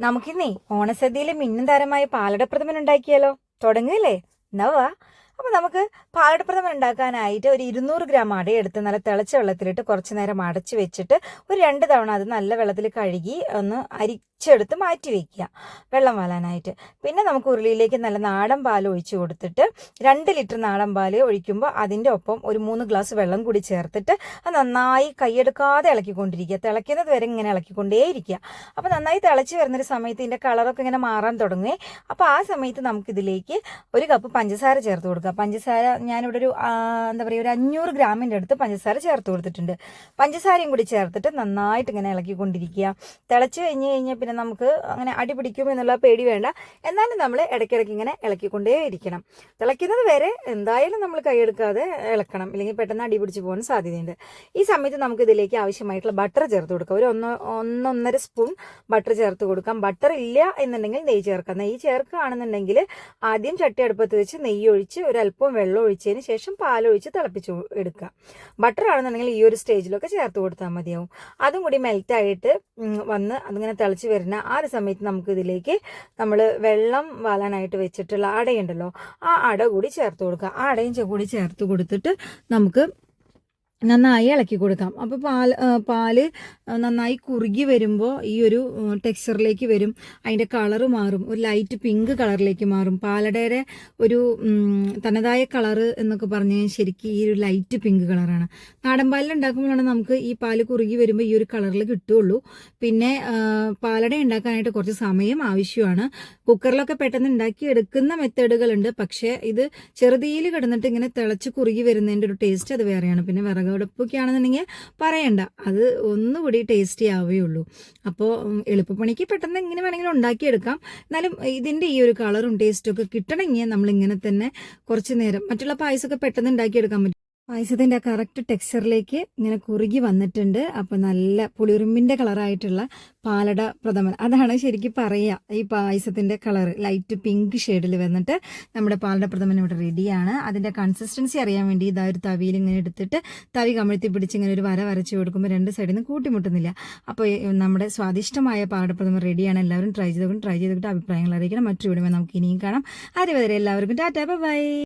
നമുക്കിന്നേ ഓണസദ്യയിലെ മിന്നും താരമായ പാലടപ്രഥമൻ ഉണ്ടാക്കിയാലോ? തുടങ്ങുകയല്ലേ? നവാ അപ്പോൾ നമുക്ക് പാലടപ്രഥമൻ ഉണ്ടാക്കാനായിട്ട് ഒരു ഇരുന്നൂറ് ഗ്രാം അട എടുത്ത് നല്ല തിളച്ച വെള്ളത്തിലിട്ട് കുറച്ച് നേരം അടച്ച് വെച്ചിട്ട് ഒരു രണ്ട് തവണ അത് നല്ല വെള്ളത്തിൽ കഴുകി ഒന്ന് അരിച്ചെടുത്ത് മാറ്റി വെക്കുക. വെള്ളം വാലാനായിട്ട്. പിന്നെ നമുക്ക് ഉരുളിയിലേക്ക് നല്ല നാടൻ പാൽ ഒഴിച്ചു കൊടുത്തിട്ട് രണ്ട് ലിറ്റർ നാടൻ പാൽ ഒഴിക്കുമ്പോൾ അതിന്റെ ഒപ്പം ഒരു മൂന്ന് ഗ്ലാസ് വെള്ളം കൂടി ചേർത്തിട്ട് അത് നന്നായി കൈയെടുക്കാതെ ഇളക്കിക്കൊണ്ടിരിക്കുക. തിളയ്ക്കുന്നത് വരെ ഇങ്ങനെ ഇളക്കിക്കൊണ്ടേയിരിക്കുക. അപ്പോൾ നന്നായി തിളച്ച് വരുന്നൊരു സമയത്ത് ഇതിന്റെ കളറൊക്കെ ഇങ്ങനെ മാറാൻ തുടങ്ങുകയും അപ്പോൾ ആ സമയത്ത് നമുക്കിതിലേക്ക് ഒരു കപ്പ് പഞ്ചസാര ചേർത്ത് കൊടുക്കുക പഞ്ചസാര ഞാനിവിടെ ഒരു എന്താ പറയുക ഒരു അഞ്ഞൂറ് ഗ്രാമിന്റെ അടുത്ത് പഞ്ചസാര ചേർത്ത് കൊടുത്തിട്ടുണ്ട്. പഞ്ചസാരയും കൂടി ചേർത്തിട്ട് നന്നായിട്ട് ഇങ്ങനെ ഇളക്കിക്കൊണ്ടിരിക്കുക. തിളച്ച് കഴിഞ്ഞ് കഴിഞ്ഞാൽ പിന്നെ നമുക്ക് അങ്ങനെ അടി പിടിക്കും എന്നുള്ള പേടി വേണ്ട. എന്നാലും നമ്മൾ ഇടയ്ക്കിടയ്ക്ക് ഇങ്ങനെ ഇളക്കിക്കൊണ്ടേ ഇരിക്കണം തിളയ്ക്കുന്നത് വരെ എന്തായാലും നമ്മൾ കൈയെടുക്കാതെ ഇളക്കണം. ഇല്ലെങ്കിൽ പെട്ടെന്ന് അടി പിടിച്ച് പോകാൻ സാധ്യതയുണ്ട്. ഈ സമയത്ത് നമുക്ക് ഇതിലേക്ക് ആവശ്യമായിട്ടുള്ള ബട്ടർ ചേർത്ത് കൊടുക്കാം. ഒരു ഒന്ന് ഒന്നൊന്നര സ്പൂൺ ബട്ടർ ചേർത്ത് കൊടുക്കാം. ബട്ടർ ഇല്ല എന്നുണ്ടെങ്കിൽ നെയ്യ് ചേർക്കാം. നെയ്യ് ചേർക്കുകയാണെന്നുണ്ടെങ്കിൽ ആദ്യം ചട്ടി അടുപ്പത്ത് വെച്ച് നെയ്യ് ഒഴിച്ച് ഒരല്പം വെള്ളം ഒഴിച്ചതിന് ശേഷം പാലൊഴിച്ച് തിളപ്പിച്ച് എടുക്കുക. ബട്ടർ ആണെന്നുണ്ടെങ്കിൽ ഈ ഒരു സ്റ്റേജിലൊക്കെ ചേർത്ത് കൊടുത്താൽ മതിയാവും. അതും കൂടി മെൽറ്റായിട്ട് വന്ന് അതിങ്ങനെ തിളച്ച് വരുന്ന ആ ഒരു സമയത്ത് നമുക്ക് ഇതിലേക്ക് നമ്മൾ വെള്ളം വാലാനായിട്ട് വെച്ചിട്ടുള്ള അടയുണ്ടല്ലോ ആ അട കൂടി ചേർത്ത് കൊടുക്കുക. ആ അടയും കൂടി ചേർത്ത് കൊടുത്തിട്ട് നമുക്ക് നന്നായി ഇളക്കി കൊടുക്കാം. അപ്പോൾ പാൽ പാൽ നന്നായി കുറുകി വരുമ്പോൾ ഈ ഒരു ടെക്സ്ചറിലേക്ക് വരും. അതിന്റെ കളർ മാറും. ഒരു ലൈറ്റ് പിങ്ക് കളറിലേക്ക് മാറും. പാലടയുടെ ഒരു തനതായ കളറ് എന്നൊക്കെ പറഞ്ഞു കഴിഞ്ഞാൽ ശരിക്കും ഈ ഒരു ലൈറ്റ് പിങ്ക് കളറാണ്. നാടൻ പാലിൽ ഉണ്ടാക്കുമ്പോഴാണ് നമുക്ക് ഈ പാൽ കുറുകി വരുമ്പോൾ ഈ ഒരു കളറിൽ കിട്ടുകയുള്ളൂ. പിന്നെ പാലട ഉണ്ടാക്കാനായിട്ട് കുറച്ച് സമയം ആവശ്യമാണ്. കുക്കറിലൊക്കെ പെട്ടെന്ന് ഉണ്ടാക്കി എടുക്കുന്ന മെത്തേഡുകളുണ്ട്. പക്ഷേ ഇത് ചെറുതീയിൽ കിടന്നിട്ട് ഇങ്ങനെ തിളച്ച് കുറുകി വരുന്നതിന്റെ ഒരു ടേസ്റ്റ് അത് വേറെയാണ്. പിന്നെ വിറകടുപ്പൊക്കെ ആണെന്നുണ്ടെങ്കിൽ പറയണ്ട. അത് ഒന്നുകൂടി ടേസ്റ്റി ആവുകയുള്ളൂ. അപ്പോൾ എളുപ്പപ്പണിക്ക് പെട്ടെന്ന് എങ്ങനെ വേണമെങ്കിലും ഉണ്ടാക്കിയെടുക്കാം. എന്നാലും ഇതിന്റെ ഈ ഒരു കളറും ടേസ്റ്റും ഒക്കെ കിട്ടണമെങ്കിൽ നമ്മൾ ഇങ്ങനെ തന്നെ കുറച്ച് നേരം മറ്റുള്ള പായസമൊക്കെ പെട്ടെന്ന് ഉണ്ടാക്കിയെടുക്കാൻ പറ്റും. പായസത്തിന്റെ ആ കറക്റ്റ് ടെക്സ്ചറിലേക്ക് ഇങ്ങനെ കുറുകി വന്നിട്ടുണ്ട്. അപ്പോൾ നല്ല പുളിയുറുമ്പിന്റെ കളറായിട്ടുള്ള പാലട പ്രഥമൻ. അതാണ് ശരിക്കും പറയുക ഈ പായസത്തിന്റെ കളർ ലൈറ്റ് പിങ്ക് ഷെയ്ഡിൽ വന്നിട്ട് നമ്മുടെ പാലട പ്രഥമൻ ഇവിടെ റെഡിയാണ് അതിന്റെ കൺസിസ്റ്റൻസി അറിയാൻ വേണ്ടി ഇതാ ഒരു തവിയിൽ ഇങ്ങനെ എടുത്തിട്ട് തവി കമിഴ്ത്തി പിടിച്ച് ഇങ്ങനെ ഒരു വര വരച്ച് കൊടുക്കുമ്പോൾ രണ്ട് സൈഡിൽ നിന്ന് കൂട്ടിമുട്ടുന്നില്ല. അപ്പോൾ നമ്മുടെ സ്വാദിഷ്ടമായ പാലട പ്രഥമൻ റെഡിയാണ് എല്ലാവരും ട്രൈ ചെയ്തുകൊണ്ട് ട്രൈ ചെയ്തിട്ട് അഭിപ്രായങ്ങൾ അറിയിക്കണം. മറ്റൊരു വിടുമ്പോൾ നമുക്ക് ഇനിയും കാണാം. അതുവരെ എല്ലാവർക്കും ടാറ്റാ. ബൈ